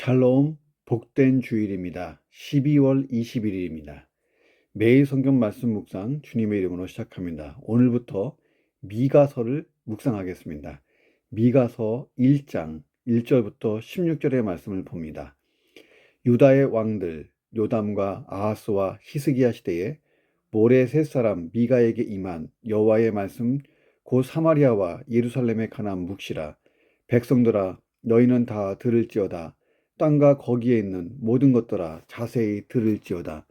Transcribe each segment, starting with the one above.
샬롬 복된 주일입니다. 12월 21일입니다. 매일 성경 말씀 묵상 주님의 이름으로 시작합니다. 오늘부터 미가서를 묵상하겠습니다. 미가서 1장 1절부터 16절의 말씀을 봅니다. 유다의 왕들 요담과 아하스와 히스기야 시대에 모레셋 사람 미가에게 임한 여호와의 말씀 곧 사마리아와 예루살렘에 관한 묵시라 백성들아 너희는 다 들을지어다 땅과 거기에 있는 모든 것들아 자세히 들을지어다.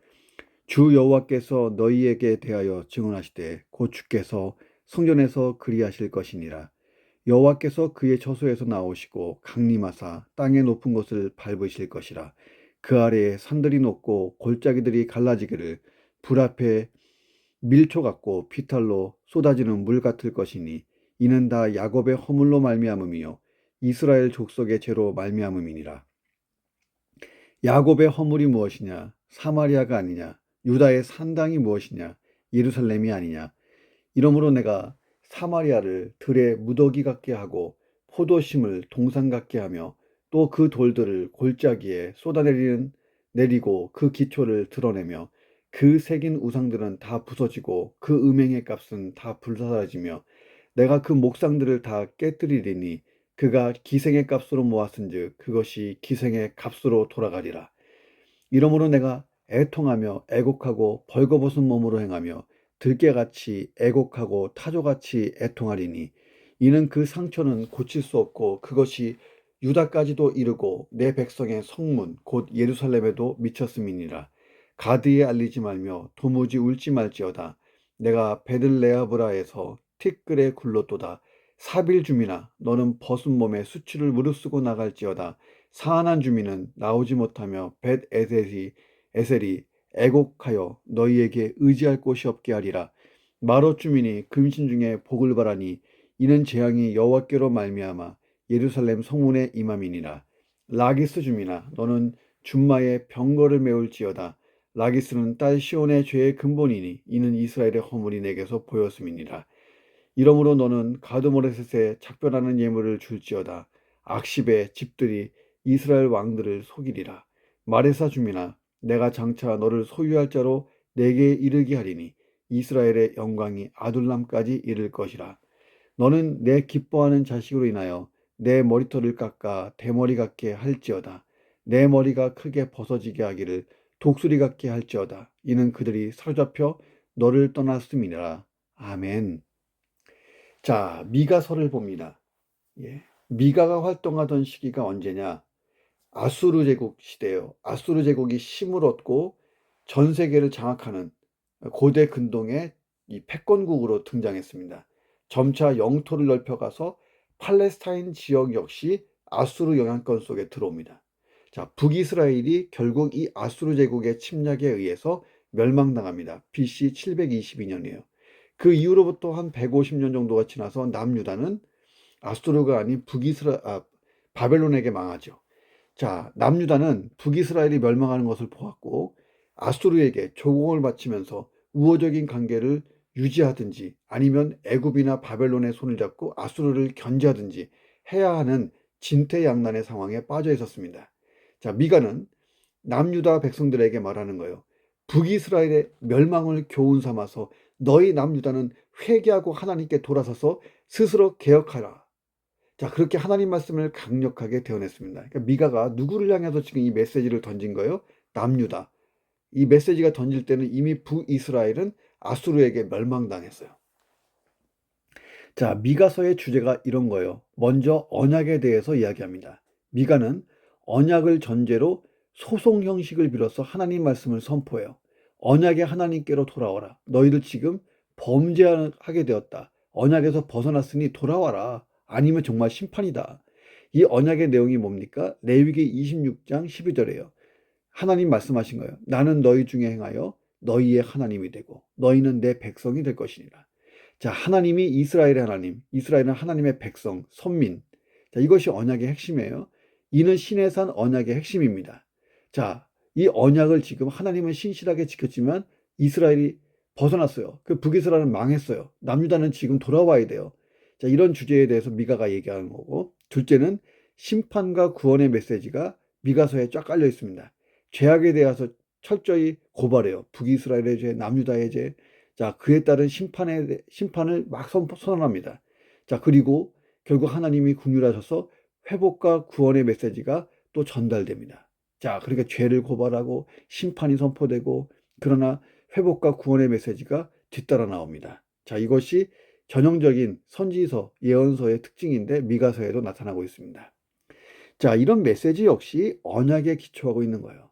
주 여호와께서 너희에게 대하여 증언하시되 곧 주께서 성전에서 그리하실 것이니라. 여호와께서 그의 처소에서 나오시고 강림하사 땅의 높은 곳을 밟으실 것이라. 그 아래에 산들이 높고 골짜기들이 갈라지기를 불 앞에 밀초 같고 피탈로 쏟아지는 물 같을 것이니 이는 다 야곱의 허물로 말미암음이요 이스라엘 족속의 죄로 말미암음이니라. 야곱의 허물이 무엇이냐? 사마리아가 아니냐? 유다의 산당이 무엇이냐? 예루살렘이 아니냐? 이러므로 내가 사마리아를 들에 무더기 같게 하고 포도심을 동산 같게 하며 또 그 돌들을 골짜기에 쏟아내리는 내리고 그 기초를 드러내며 그 새긴 우상들은 다 부서지고 그 음행의 값은 다 불사라지며 내가 그 목상들을 다 깨뜨리리니 그가 기생의 값으로 모았은즉 그것이 기생의 값으로 돌아가리라. 이러므로 내가 애통하며 애곡하고 벌거벗은 몸으로 행하며 들깨같이 애곡하고 타조같이 애통하리니 이는 그 상처는 고칠 수 없고 그것이 유다까지도 이르고 내 백성의 성문 곧 예루살렘에도 미쳤음이니라. 가드에 알리지 말며 도무지 울지 말지어다. 내가 베들레아브라에서 티끌에 굴렀도다. 사빌 주민아 너는 벗은 몸에 수치를 무릅쓰고 나갈지어다. 사한한 주민은 나오지 못하며 벳 에셀이 에셀이 애곡하여 너희에게 의지할 곳이 없게 하리라. 마롯 주민이 금신 중에 복을 바라니 이는 재앙이 여호와께로 말미암아 예루살렘 성문에 임함이니라. 라기스 주민아 너는 준마의 병거를 메울지어다. 라기스는 딸 시온의 죄의 근본이니 이는 이스라엘의 허물이 내게서 보였음이니라 이러므로 너는 가드모레셋에 작별하는 예물을 줄지어다. 악십의 집들이 이스라엘 왕들을 속이리라. 마레사 주민아, 내가 장차 너를 소유할 자로 내게 이르게 하리니 이스라엘의 영광이 아둘람까지 이를 것이라. 너는 내 기뻐하는 자식으로 인하여 내 머리털을 깎아 대머리 같게 할지어다. 내 머리가 크게 벗어지게 하기를 독수리 같게 할지어다. 이는 그들이 사로잡혀 너를 떠났음이니라. 아멘. 자, 미가서를 봅니다. 예. 미가가 활동하던 시기가 언제냐? 아수르 제국 시대요. 아수르 제국이 힘을 얻고 전 세계를 장악하는 고대 근동의 이 패권국으로 등장했습니다. 점차 영토를 넓혀가서 팔레스타인 지역 역시 아수르 영향권 속에 들어옵니다. 자, 북이스라엘이 결국 이 아수르 제국의 침략에 의해서 멸망당합니다. BC 722년이에요. 그 이후로부터 한 150년 정도가 지나서 남유다는 아수르가 아닌 북이스라 아, 바벨론에게 망하죠. 자, 남유다는 북이스라엘이 멸망하는 것을 보았고 아수르에게 조공을 바치면서 우호적인 관계를 유지하든지 아니면 애굽이나 바벨론의 손을 잡고 아수르를 견제하든지 해야 하는 진퇴양난의 상황에 빠져 있었습니다. 자, 미가는 남유다 백성들에게 말하는 거예요. 북이스라엘의 멸망을 교훈 삼아서 너희 남유다는 회개하고 하나님께 돌아서서 스스로 개혁하라. 자, 그렇게 하나님 말씀을 강력하게 대언했습니다. 그러니까 미가가 누구를 향해서 지금 이 메시지를 던진 거예요? 남유다. 이 메시지가 던질 때는 이미 북이스라엘은 아수르에게 멸망당했어요. 자, 미가서의 주제가 이런 거예요. 먼저 언약에 대해서 이야기합니다. 미가는 언약을 전제로 소송 형식을 빌어서 하나님 말씀을 선포해요. 언약의 하나님께로 돌아와라. 너희들 지금 범죄하게 되었다. 언약에서 벗어났으니 돌아와라. 아니면 정말 심판이다. 이 언약의 내용이 뭡니까? 레위기 26장 12절에요. 하나님 말씀하신 거예요. 나는 너희 중에 행하여 너희의 하나님이 되고 너희는 내 백성이 될 것이니라. 자, 하나님이 이스라엘의 하나님, 이스라엘은 하나님의 백성, 선민. 자, 이것이 언약의 핵심이에요. 이는 신의 산 언약의 핵심입니다. 자, 이 언약을 지금 하나님은 신실하게 지켰지만 이스라엘이 벗어났어요. 그 북이스라엘은 망했어요. 남유다는 지금 돌아와야 돼요. 자, 이런 주제에 대해서 미가가 얘기하는 거고, 둘째는 심판과 구원의 메시지가 미가서에 쫙 깔려 있습니다. 죄악에 대해서 철저히 고발해요. 북이스라엘의 죄, 남유다의 죄. 자, 그에 따른 심판에, 대- 심판을 막 선, 선언합니다. 자, 그리고 결국 하나님이 궁휼하셔서 회복과 구원의 메시지가 또 전달됩니다. 자, 그러니까 죄를 고발하고 심판이 선포되고 그러나 회복과 구원의 메시지가 뒤따라 나옵니다. 자, 이것이 전형적인 선지서, 예언서의 특징인데 미가서에도 나타나고 있습니다. 자, 이런 메시지 역시 언약에 기초하고 있는 거예요.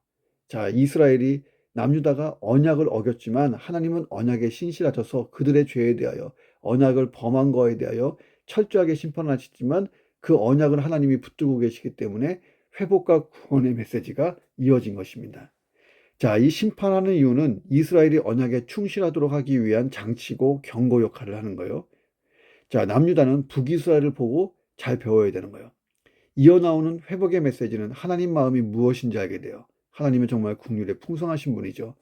자, 이스라엘이 남유다가 언약을 어겼지만 하나님은 언약에 신실하셔서 그들의 죄에 대하여 언약을 범한 거에 대하여 철저하게 심판하시지만 그 언약을 하나님이 붙들고 계시기 때문에 회복과 구원의 메시지가 이어진 것입니다. 자, 이 심판하는 이유는 이스라엘이 언약에 충실하도록 하기 위한 장치고 경고 역할을 하는 거예요. 자, 남유다는 북이스라엘을 보고 잘 배워야 되는 거예요. 이어 나오는 회복의 메시지는 하나님 마음이 무엇인지 알게 돼요. 하나님은 정말 국률에 풍성하신 분이죠.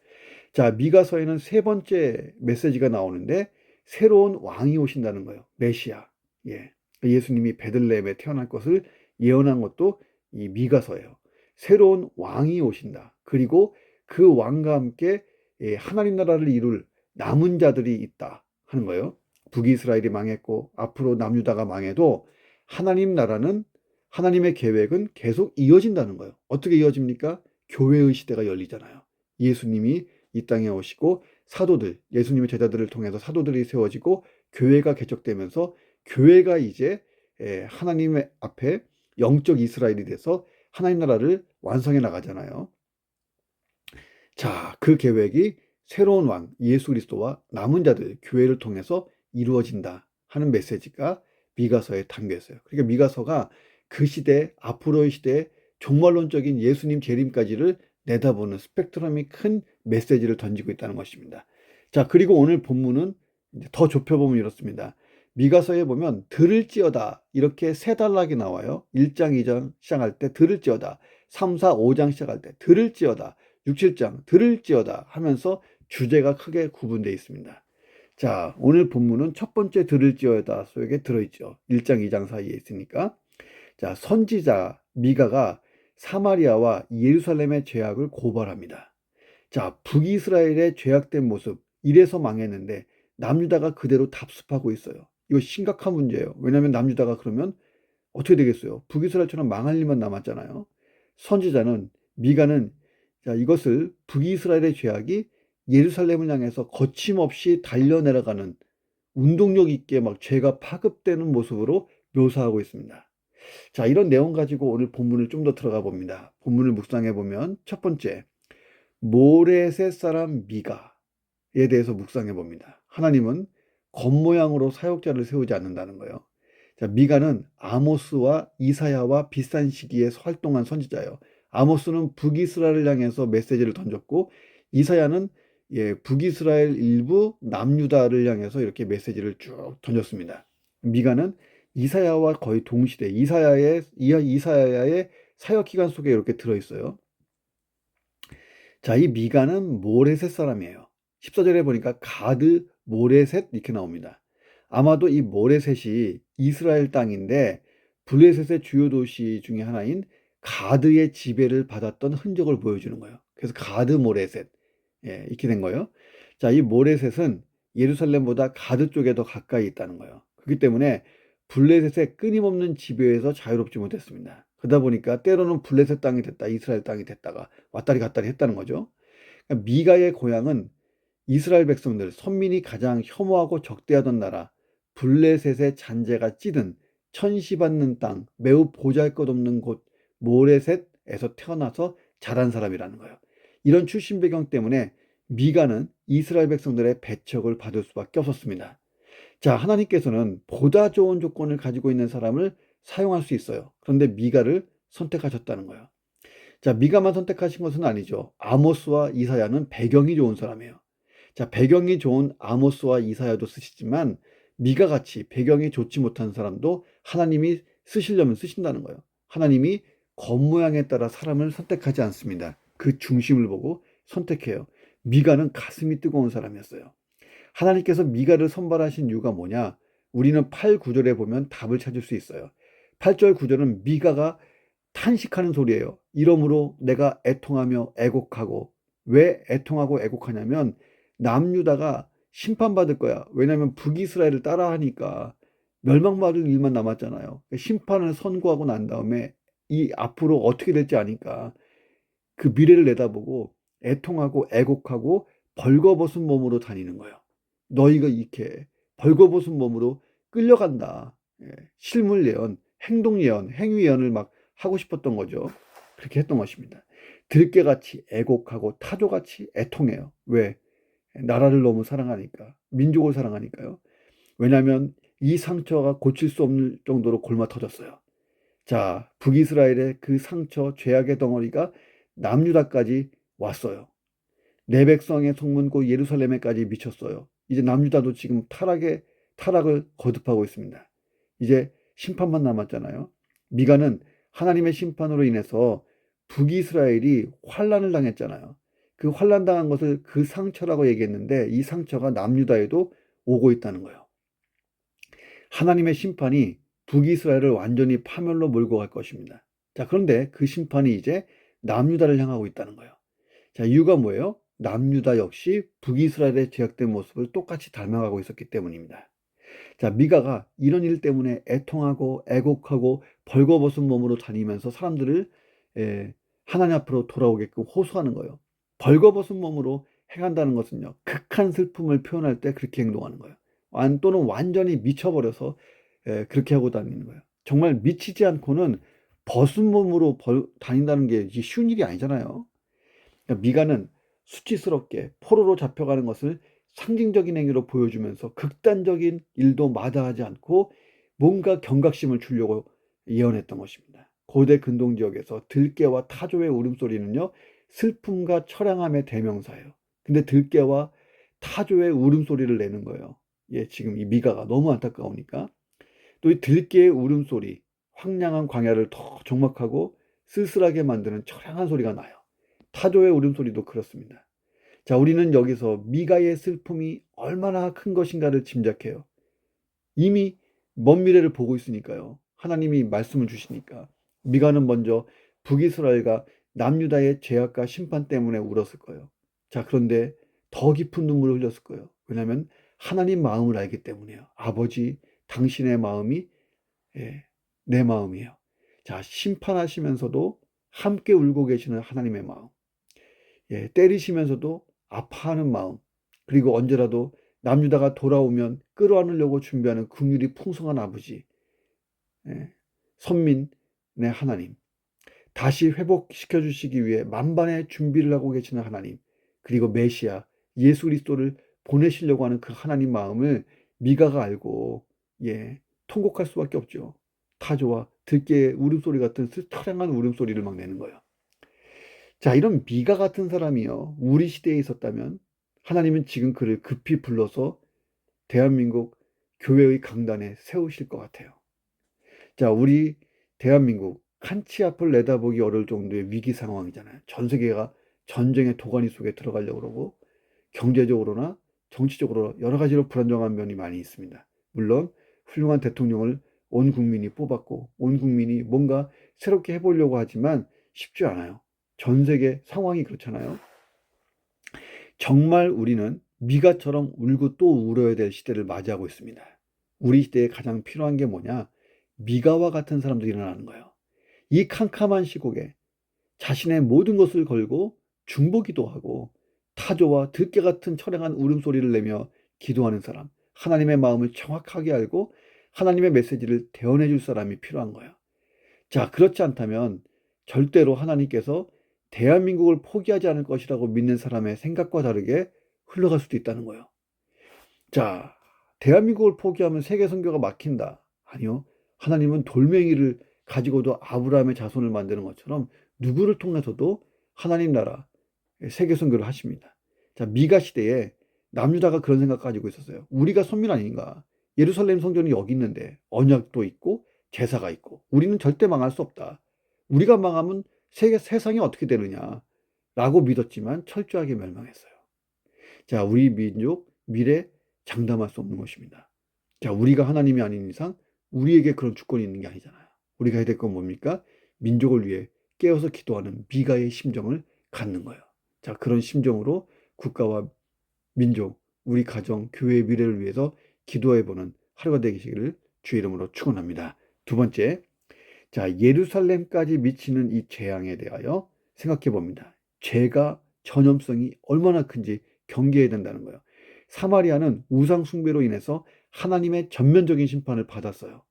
자, 미가서에는 세 번째 메시지가 나오는데 새로운 왕이 오신다는 거예요. 메시아. 예. 예수님이 베들레헴에 태어날 것을 예언한 것도 이 미가서예요. 새로운 왕이 오신다. 그리고 그 왕과 함께 예, 하나님 나라를 이룰 남은 자들이 있다 하는 거예요. 북이스라엘이 망했고 앞으로 남유다가 망해도 하나님 나라는 하나님의 계획은 계속 이어진다는 거예요. 어떻게 이어집니까? 교회의 시대가 열리잖아요. 예수님이 이 땅에 오시고 사도들, 예수님의 제자들을 통해서 사도들이 세워지고 교회가 개척되면서 교회가 이제 예, 하나님의 앞에 영적 이스라엘이 돼서 하나님 나라를 완성해 나가잖아요. 자, 그 계획이 새로운 왕 예수 그리스도와 남은 자들 교회를 통해서 이루어진다 하는 메시지가 미가서에 담겨 있어요. 그러니까 미가서가 그 시대 앞으로의 시대에 종말론적인 예수님 재림까지를 내다보는 스펙트럼이 큰 메시지를 던지고 있다는 것입니다. 자, 그리고 오늘 본문은 더 좁혀보면 이렇습니다. 미가서에 보면 들을지어다 이렇게 세 단락이 나와요. 1장, 2장 시작할 때 들을지어다. 3, 4, 5장 시작할 때 들을지어다. 6, 7장 들을지어다 하면서 주제가 크게 구분되어 있습니다. 자, 오늘 본문은 첫 번째 들을지어다 속에 들어있죠. 1장, 2장 사이에 있으니까. 자, 선지자 미가가 사마리아와 예루살렘의 죄악을 고발합니다. 자, 북이스라엘의 죄악된 모습, 이래서 망했는데 남유다가 그대로 답습하고 있어요. 이거 심각한 문제예요. 왜냐하면 남유다가 그러면 어떻게 되겠어요? 북이스라엘처럼 망할 일만 남았잖아요. 선지자는 미가는 자, 이것을 북이스라엘의 죄악이 예루살렘을 향해서 거침없이 달려 내려가는 운동력 있게 막 죄가 파급되는 모습으로 묘사하고 있습니다. 자, 이런 내용 가지고 오늘 본문을 좀 더 들어가 봅니다. 본문을 묵상해 보면 첫 번째, 모레셋 사람 미가에 대해서 묵상해 봅니다. 하나님은 겉모양으로 사역자를 세우지 않는다는 거예요. 자, 미가는 아모스와 이사야와 비슷한 시기에 활동한 선지자예요. 아모스는 북이스라엘을 향해서 메시지를 던졌고 이사야는 예, 북이스라엘 일부 남유다를 향해서 이렇게 메시지를 쭉 던졌습니다. 미가는 이사야와 거의 동시대 이사야의 이사야의 사역 기간 속에 이렇게 들어 있어요. 자, 이 미가는 모레셋 사람이에요. 14절에 보니까 가드 모레셋 이렇게 나옵니다. 아마도 이 모레셋이 이스라엘 땅인데 블레셋의 주요 도시 중에 하나인 가드의 지배를 받았던 흔적을 보여주는 거예요. 그래서 가드 모레셋 예, 이렇게 된 거예요. 자, 이 모레셋은 예루살렘보다 가드 쪽에 더 가까이 있다는 거예요. 그렇기 때문에 블레셋의 끊임없는 지배에서 자유롭지 못했습니다. 그러다 보니까 때로는 블레셋 땅이 됐다, 이스라엘 땅이 됐다가 왔다리 갔다리 했다는 거죠. 그러니까 미가의 고향은 이스라엘 백성들, 선민이 가장 혐오하고 적대하던 나라, 블레셋의 잔재가 찌든 천시받는 땅, 매우 보잘것없는 곳 모레셋에서 태어나서 자란 사람이라는 거예요. 이런 출신 배경 때문에 미가는 이스라엘 백성들의 배척을 받을 수밖에 없었습니다. 자, 하나님께서는 보다 좋은 조건을 가지고 있는 사람을 사용할 수 있어요. 그런데 미가를 선택하셨다는 거예요. 자, 미가만 선택하신 것은 아니죠. 아모스와 이사야는 배경이 좋은 사람이에요. 자, 배경이 좋은 아모스와 이사야도 쓰시지만 미가 같이 배경이 좋지 못한 사람도 하나님이 쓰시려면 쓰신다는 거예요. 하나님이 겉모양에 따라 사람을 선택하지 않습니다. 그 중심을 보고 선택해요. 미가는 가슴이 뜨거운 사람이었어요. 하나님께서 미가를 선발하신 이유가 뭐냐? 우리는 8, 9절에 보면 답을 찾을 수 있어요. 8절, 9절은 미가가 탄식하는 소리예요. 이러므로 내가 애통하며 애곡하고 왜 애통하고 애곡하냐면 남유다가 심판받을 거야. 왜냐하면 북이스라엘을 따라하니까 멸망받을 일만 남았잖아요. 심판을 선고하고 난 다음에 이 앞으로 어떻게 될지 아니까 그 미래를 내다보고 애통하고 애곡하고 벌거벗은 몸으로 다니는 거예요. 너희가 이렇게 벌거벗은 몸으로 끌려간다. 예, 실물 예언, 행동 예언, 행위 예언을 막 하고 싶었던 거죠. 그렇게 했던 것입니다. 들깨같이 애곡하고 타조같이 애통해요. 왜? 나라를 너무 사랑하니까, 민족을 사랑하니까요. 왜냐하면 이 상처가 고칠 수 없는 정도로 골마 터졌어요. 자, 북이스라엘의 그 상처, 죄악의 덩어리가 남유다까지 왔어요. 내 백성의 성문고 예루살렘에까지 미쳤어요. 이제 남유다도 지금 타락의 타락을 거듭하고 있습니다. 이제 심판만 남았잖아요. 미가는 하나님의 심판으로 인해서 북이스라엘이 환란을 당했잖아요. 그 환란 당한 것을 그 상처라고 얘기했는데 이 상처가 남유다에도 오고 있다는 거예요. 하나님의 심판이 북이스라엘을 완전히 파멸로 몰고 갈 것입니다. 자, 그런데 그 심판이 이제 남유다를 향하고 있다는 거예요. 자, 이유가 뭐예요? 남유다 역시 북이스라엘의 제약된 모습을 똑같이 닮아가고 있었기 때문입니다. 자, 미가가 이런 일 때문에 애통하고 애곡하고 벌거벗은 몸으로 다니면서 사람들을 에, 하나님 앞으로 돌아오게끔 호소하는 거예요. 벌거벗은 몸으로 행한다는 것은요, 극한 슬픔을 표현할 때 그렇게 행동하는 거예요. 완, 또는 완전히 미쳐버려서 에, 그렇게 하고 다니는 거예요. 정말 미치지 않고는 벗은 몸으로 벌, 다닌다는 게 쉬운 일이 아니잖아요. 그러니까 미가는 수치스럽게 포로로 잡혀가는 것을 상징적인 행위로 보여주면서 극단적인 일도 마다하지 않고 뭔가 경각심을 주려고 예언했던 것입니다. 고대 근동 지역에서 들깨와 타조의 울음소리는요, 슬픔과 처량함의 대명사예요. 근데 들깨와 타조의 울음소리를 내는 거예요. 예, 지금 이 미가가 너무 안타까우니까. 또 이 들깨의 울음소리, 황량한 광야를 더 적막하고 쓸쓸하게 만드는 처량한 소리가 나요. 타조의 울음소리도 그렇습니다. 자, 우리는 여기서 미가의 슬픔이 얼마나 큰 것인가를 짐작해요. 이미 먼 미래를 보고 있으니까요. 하나님이 말씀을 주시니까. 미가는 먼저 북이스라엘과 남유다의 죄악과 심판 때문에 울었을 거예요. 자, 그런데 더 깊은 눈물을 흘렸을 거예요. 왜냐하면 하나님 마음을 알기 때문이에요. 아버지, 당신의 마음이 예, 내 마음이에요. 자, 심판하시면서도 함께 울고 계시는 하나님의 마음. 예, 때리시면서도 아파하는 마음. 그리고 언제라도 남유다가 돌아오면 끌어안으려고 준비하는 긍휼이 풍성한 아버지. 예, 선민의 하나님. 다시 회복시켜 주시기 위해 만반의 준비를 하고 계시는 하나님. 그리고 메시아 예수 그리스도를 보내시려고 하는 그 하나님 마음을 미가가 알고 예, 통곡할 수밖에 없죠. 타조와 들깨의 울음소리 같은 처량한 울음소리를 막 내는 거예요. 자, 이런 미가 같은 사람이요. 우리 시대에 있었다면 하나님은 지금 그를 급히 불러서 대한민국 교회의 강단에 세우실 것 같아요. 자, 우리 대한민국 칸치 앞을 내다보기 어려울 정도의 위기 상황이잖아요. 전 세계가 전쟁의 도가니 속에 들어가려고 그러고 경제적으로나 정치적으로 여러 가지로 불안정한 면이 많이 있습니다. 물론 훌륭한 대통령을 온 국민이 뽑았고 온 국민이 뭔가 새롭게 해보려고 하지만 쉽지 않아요. 전 세계 상황이 그렇잖아요. 정말 우리는 미가처럼 울고 또 울어야 될 시대를 맞이하고 있습니다. 우리 시대에 가장 필요한 게 뭐냐? 미가와 같은 사람들이 일어나는 거예요. 이 캄캄한 시국에 자신의 모든 것을 걸고 중보기도 하고 타조와 들깨 같은 처량한 울음소리를 내며 기도하는 사람, 하나님의 마음을 정확하게 알고 하나님의 메시지를 대언해 줄 사람이 필요한 거예요. 자, 그렇지 않다면 절대로 하나님께서 대한민국을 포기하지 않을 것이라고 믿는 사람의 생각과 다르게 흘러갈 수도 있다는 거예요. 자, 대한민국을 포기하면 세계 선교가 막힌다. 아니요. 하나님은 돌멩이를 가지고도 아브라함의 자손을 만드는 것처럼 누구를 통해서도 하나님 나라 세계 선교를 하십니다. 자, 미가 시대에 남유다가 그런 생각 가지고 있었어요. 우리가 선민 아닌가? 예루살렘 성전이 여기 있는데 언약도 있고 제사가 있고 우리는 절대 망할 수 없다. 우리가 망하면 세계 세상이 어떻게 되느냐? 라고 믿었지만 철저하게 멸망했어요. 자, 우리 민족 미래 장담할 수 없는 것입니다. 자, 우리가 하나님이 아닌 이상 우리에게 그런 주권이 있는 게 아니잖아요. 우리가 해야 될 건 뭡니까? 민족을 위해 깨어서 기도하는 미가의 심정을 갖는 거예요. 자, 그런 심정으로 국가와 민족, 우리 가정, 교회의 미래를 위해서 기도해보는 하루가 되시기를 주 이름으로 축원합니다. 두 번째, 자 예루살렘까지 미치는 이 재앙에 대하여 생각해 봅니다. 죄가 전염성이 얼마나 큰지 경계해야 된다는 거예요. 사마리아는 우상 숭배로 인해서 하나님의 전면적인 심판을 받았어요.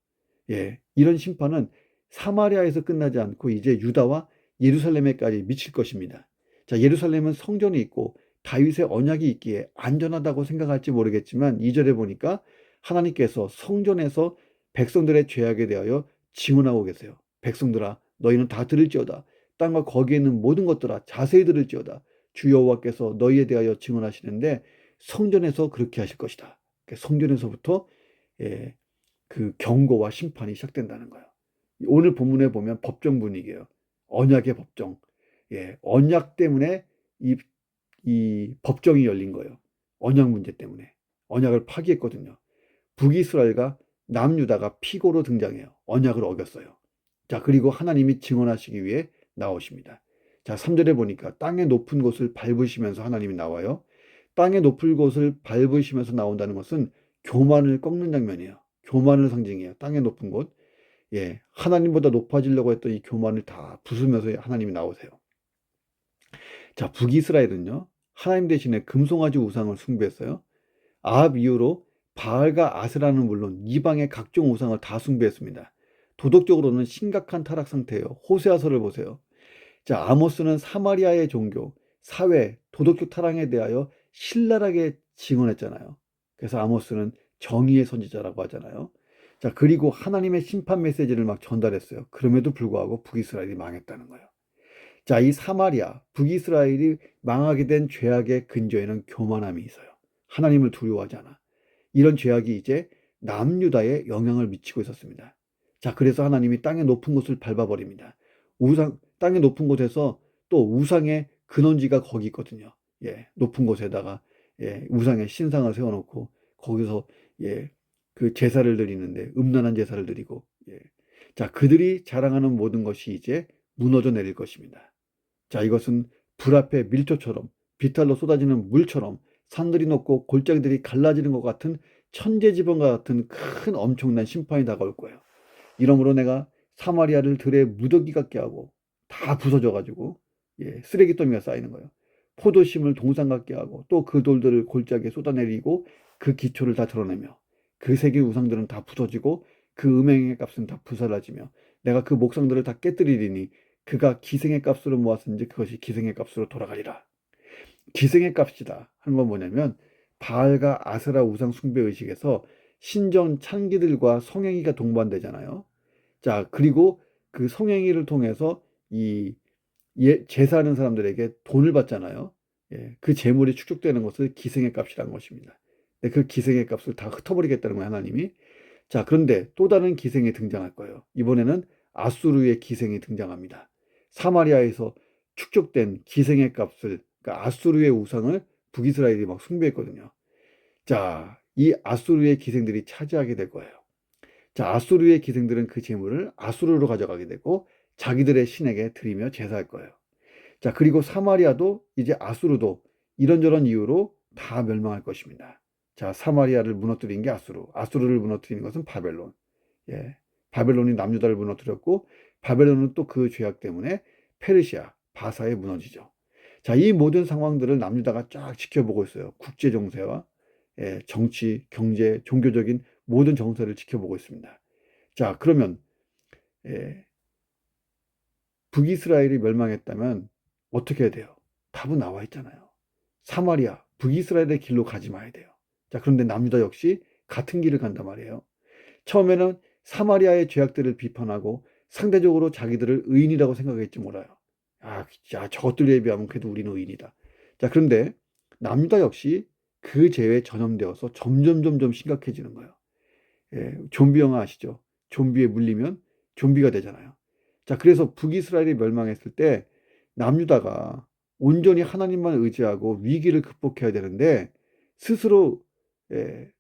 예, 이런 심판은 사마리아에서 끝나지 않고 이제 유다와 예루살렘에까지 미칠 것입니다. 자, 예루살렘은 성전이 있고 다윗의 언약이 있기에 안전하다고 생각할지 모르겠지만 2절에 보니까 하나님께서 성전에서 백성들의 죄악에 대하여 증언하고 계세요. 백성들아 너희는 다 들을지어다. 땅과 거기에 있는 모든 것들아 자세히 들을지어다. 주 여호와께서 너희에 대하여 증언하시는데 성전에서 그렇게 하실 것이다. 그러니까 성전에서부터 예, 그 경고와 심판이 시작된다는 거예요. 오늘 본문에 보면 법정 분위기예요. 언약의 법정. 예, 언약 때문에 이, 이 법정이 열린 거예요. 언약 문제 때문에. 언약을 파기했거든요. 북이스라엘과 남유다가 피고로 등장해요. 언약을 어겼어요. 자, 그리고 하나님이 증언하시기 위해 나오십니다. 자, 3절에 보니까 땅의 높은 곳을 밟으시면서 하나님이 나와요. 땅의 높은 곳을 밟으시면서 나온다는 것은 교만을 꺾는 장면이에요. 교만을 상징해요. 땅의 높은 곳. 예, 하나님보다 높아지려고 했던 이 교만을 다 부수면서 하나님이 나오세요. 자, 북이스라엘은요. 하나님 대신에 금송아지 우상을 숭배했어요. 아합 이후로 바알과 아스라는 물론 이방의 각종 우상을 다 숭배했습니다. 도덕적으로는 심각한 타락 상태예요. 호세아서를 보세요. 자, 아모스는 사마리아의 종교, 사회, 도덕적 타락에 대하여 신랄하게 증언했잖아요. 그래서 아모스는 정의의 선지자라고 하잖아요. 자, 그리고 하나님의 심판 메시지를 막 전달했어요. 그럼에도 불구하고 북이스라엘이 망했다는 거예요. 자, 이 사마리아, 북이스라엘이 망하게 된 죄악의 근저에는 교만함이 있어요. 하나님을 두려워하지 않아. 이런 죄악이 이제 남유다에 영향을 미치고 있었습니다. 자, 그래서 하나님이 땅의 높은 곳을 밟아버립니다. 우상, 땅의 높은 곳에서 또 우상의 근원지가 거기 있거든요. 예, 높은 곳에다가 예, 우상의 신상을 세워놓고 거기서 예, 그 제사를 드리는데 음란한 제사를 드리고 예. 자, 그들이 자랑하는 모든 것이 이제 무너져 내릴 것입니다. 자, 이것은 불 앞에 밀초처럼 비탈로 쏟아지는 물처럼 산들이 높고 골짜기들이 갈라지는 것 같은 천재지변과 같은 큰 엄청난 심판이 다가올 거예요. 이러므로 내가 사마리아를 들에 무더기 같게 하고 다 부서져 가지고 예, 쓰레기더미가 쌓이는 거예요. 포도심을 동상 같게 하고 또 그 돌들을 골짜기에 쏟아내리고 그 기초를 다 드러내며 그 세계 우상들은 다 부서지고 그 음행의 값은 다 부사라지며 내가 그 목상들을 다 깨뜨리리니 그가 기생의 값으로 모았은지 그것이 기생의 값으로 돌아가리라. 기생의 값이다 하는 건 뭐냐면 바알과 아스라 우상 숭배 의식에서 신전 찬기들과 성행위가 동반되잖아요. 자, 그리고 그 성행위를 통해서 이 예, 제사하는 사람들에게 돈을 받잖아요. 예, 그 재물이 축적되는 것을 기생의 값이라는 것입니다. 그 기생의 값을 다 흩어버리겠다는 거예요, 하나님이. 자, 그런데 또 다른 기생이 등장할 거예요. 이번에는 아수르의 기생이 등장합니다. 사마리아에서 축적된 기생의 값을, 그러니까 아수르의 우상을 북이스라엘이 막 숭배했거든요. 자, 이 아수르의 기생들이 차지하게 될 거예요. 자, 아수르의 기생들은 그 재물을 아수르로 가져가게 되고 자기들의 신에게 드리며 제사할 거예요. 자, 그리고 사마리아도 이제 아수르도 이런저런 이유로 다 멸망할 것입니다. 자, 사마리아를 무너뜨린 게 아수르, 아수르를 무너뜨리는 것은 바벨론. 예. 바벨론이 남유다를 무너뜨렸고 바벨론은 또 그 죄악 때문에 페르시아, 바사에 무너지죠. 자, 이 모든 상황들을 남유다가 쫙 지켜보고 있어요. 국제 정세와 예, 정치, 경제, 종교적인 모든 정세를 지켜보고 있습니다. 자, 그러면 예, 북이스라엘이 멸망했다면 어떻게 해야 돼요? 답은 나와 있잖아요. 사마리아, 북이스라엘의 길로 가지 마야 돼요. 자, 그런데 남유다 역시 같은 길을 간단 말이에요. 처음에는 사마리아의 죄악들을 비판하고 상대적으로 자기들을 의인이라고 생각했지 몰라요. 아, 야, 저것들에 비하면 그래도 우리는 의인이다. 자, 그런데 남유다 역시 그 죄에 전염되어서 점점 점점 심각해지는 거예요. 예, 좀비 영화 아시죠? 좀비에 물리면 좀비가 되잖아요. 자, 그래서 북이스라엘이 멸망했을 때 남유다가 온전히 하나님만 의지하고 위기를 극복해야 되는데 스스로 예,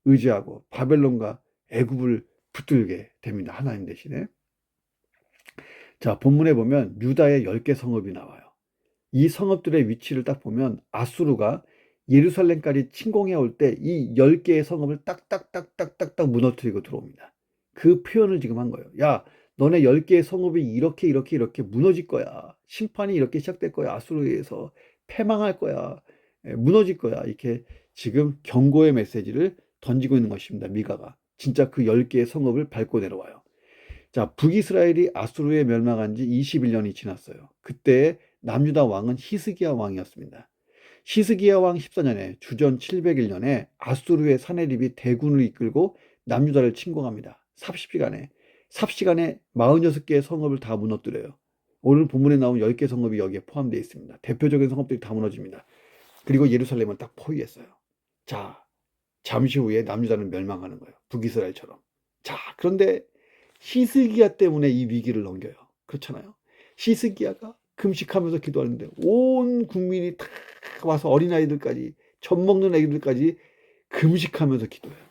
의지하고 바벨론과 애굽을 붙들게 됩니다. 하나님 대신에. 자, 본문에 보면 유다의 10개 성읍이 나와요. 이 성읍들의 위치를 딱 보면 아수르가 예루살렘까지 침공해 올 때 이 10개의 성읍을 딱딱딱딱딱딱 무너뜨리고 들어옵니다. 그 표현을 지금 한 거예요. 야, 너네 10개의 성읍이 이렇게 이렇게 이렇게 무너질 거야. 심판이 이렇게 시작될 거야. 아수르에 의해서 패망할 거야. 예, 무너질 거야. 이렇게 지금 경고의 메시지를 던지고 있는 것입니다. 미가가. 진짜 그 10개의 성읍을 밟고 내려와요. 자, 북이스라엘이 아수르에 멸망한 지 21년이 지났어요. 그때 남유다 왕은 히스기야 왕이었습니다. 히스기야 왕 14년에 주전 701년에 아수르의 사내립이 대군을 이끌고 남유다를 침공합니다. 삽시간에 삽시간에 46개의 성읍을 다 무너뜨려요. 오늘 본문에 나온 10개 성읍이 여기에 포함되어 있습니다. 대표적인 성읍들이 다 무너집니다. 그리고 예루살렘은 딱 포위했어요. 자, 잠시 후에 남유다는 멸망하는 거예요. 북이스라엘처럼. 자, 그런데 히스기야 때문에 이 위기를 넘겨요. 그렇잖아요. 히스기야가 금식하면서 기도하는데 온 국민이 다 와서 어린아이들까지 젖 먹는 애들까지 금식하면서 기도해요.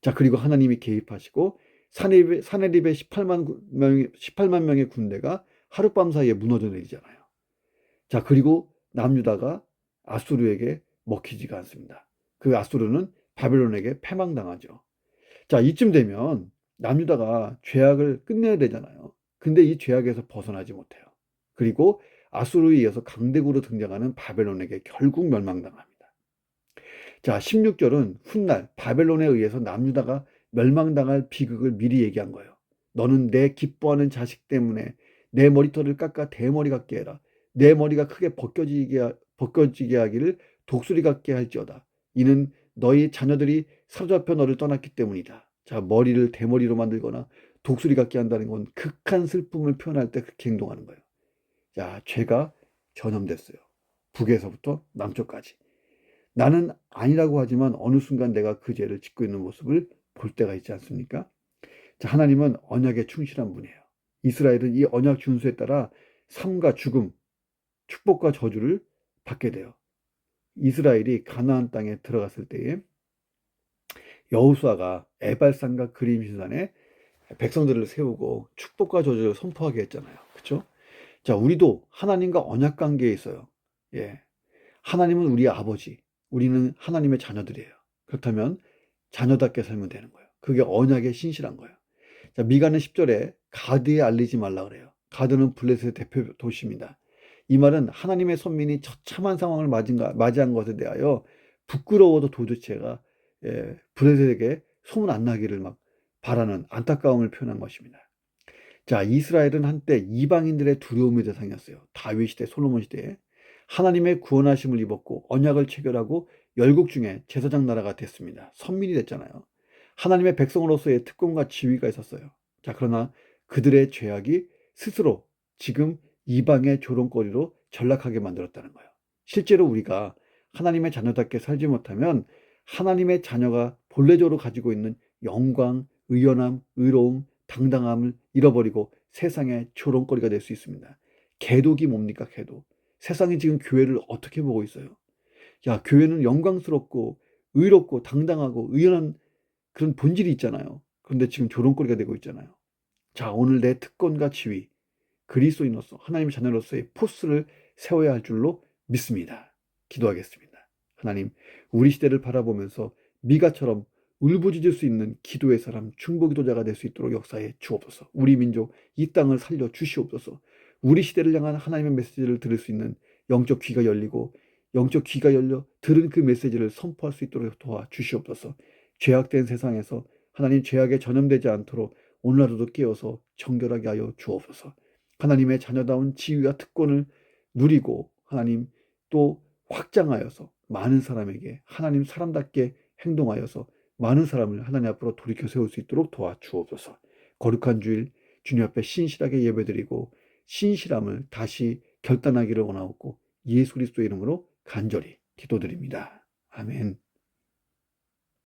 자, 그리고 하나님이 개입하시고 사내립의, 사내립의 18만 명의 18만 명의 군대가 하룻밤 사이에 무너져 내리잖아요. 자, 그리고 남유다가 아수르에게 먹히지가 않습니다. 그 아수르는 바벨론에게 패망당하죠. 자, 이쯤 되면 남유다가 죄악을 끝내야 되잖아요. 근데 이 죄악에서 벗어나지 못해요. 그리고 아수르에 이어서 강대국으로 등장하는 바벨론에게 결국 멸망당합니다. 자, 16절은 훗날 바벨론에 의해서 남유다가 멸망당할 비극을 미리 얘기한 거예요. 너는 내 기뻐하는 자식 때문에 내 머리털을 깎아 대머리 같게 해라. 내 머리가 크게 벗겨지게, 벗겨지게 하기를 독수리 같게 할지어다. 이는 너희 자녀들이 사로잡혀 너를 떠났기 때문이다. 자, 머리를 대머리로 만들거나 독수리 같게 한다는 건 극한 슬픔을 표현할 때 그렇게 행동하는 거예요. 자, 죄가 전염됐어요. 북에서부터 남쪽까지. 나는 아니라고 하지만 어느 순간 내가 그 죄를 짓고 있는 모습을 볼 때가 있지 않습니까? 자, 하나님은 언약에 충실한 분이에요. 이스라엘은 이 언약 준수에 따라 삶과 죽음, 축복과 저주를 받게 돼요. 이스라엘이 가나안 땅에 들어갔을 때에 여호수아가 에발산과 그림신산에 백성들을 세우고 축복과 저주를 선포하게 했잖아요. 그렇죠? 자, 우리도 하나님과 언약 관계에 있어요. 예. 하나님은 우리 아버지, 우리는 하나님의 자녀들이에요. 그렇다면 자녀답게 살면 되는 거예요. 그게 언약의 신실한 거예요. 자, 미가는 10절에 가드에 알리지 말라 그래요. 가드는 블레셋의 대표 도시입니다. 이 말은 하나님의 선민이 처참한 상황을 맞은, 맞이한 것에 대하여 부끄러워도 도대체가 예, 블레셋에게 소문 안 나기를 막 바라는 안타까움을 표현한 것입니다. 자, 이스라엘은 한때 이방인들의 두려움의 대상이었어요. 다윗 시대, 솔로몬 시대에 하나님의 구원하심을 입었고 언약을 체결하고 열국 중에 제사장 나라가 됐습니다. 선민이 됐잖아요. 하나님의 백성으로서의 특권과 지위가 있었어요. 자, 그러나 그들의 죄악이 스스로 지금 이방의 조롱거리로 전락하게 만들었다는 거예요. 실제로 우리가 하나님의 자녀답게 살지 못하면 하나님의 자녀가 본래적으로 가지고 있는 영광, 의연함, 의로움, 당당함을 잃어버리고 세상의 조롱거리가 될 수 있습니다. 개독이 뭡니까, 개독? 세상이 지금 교회를 어떻게 보고 있어요? 야, 교회는 영광스럽고 의롭고 당당하고 의연한 그런 본질이 있잖아요. 그런데 지금 조롱거리가 되고 있잖아요. 자, 오늘 내 특권과 지위, 그리스도인으로서 하나님의 자녀로서의 포스를 세워야 할 줄로 믿습니다. 기도하겠습니다. 하나님, 우리 시대를 바라보면서 미가처럼 울부짖을 수 있는 기도의 사람, 중보기도자가 될 수 있도록 역사에 주옵소서. 우리 민족 이 땅을 살려 주시옵소서. 우리 시대를 향한 하나님의 메시지를 들을 수 있는 영적 귀가 열리고 영적 귀가 열려 들은 그 메시지를 선포할 수 있도록 도와 주시옵소서. 죄악된 세상에서 하나님 죄악에 전염되지 않도록 오늘날도 깨어서 정결하게 하여 주옵소서. 하나님의 자녀다운 지위와 특권을 누리고 하나님 또 확장하여서 많은 사람에게 하나님 사람답게 행동하여서 많은 사람을 하나님 앞으로 돌이켜 세울 수 있도록 도와주옵소서. 거룩한 주일 주님 앞에 신실하게 예배드리고 신실함을 다시 결단하기를 원하옵고 예수 그리스도 이름으로 간절히 기도드립니다. 아멘.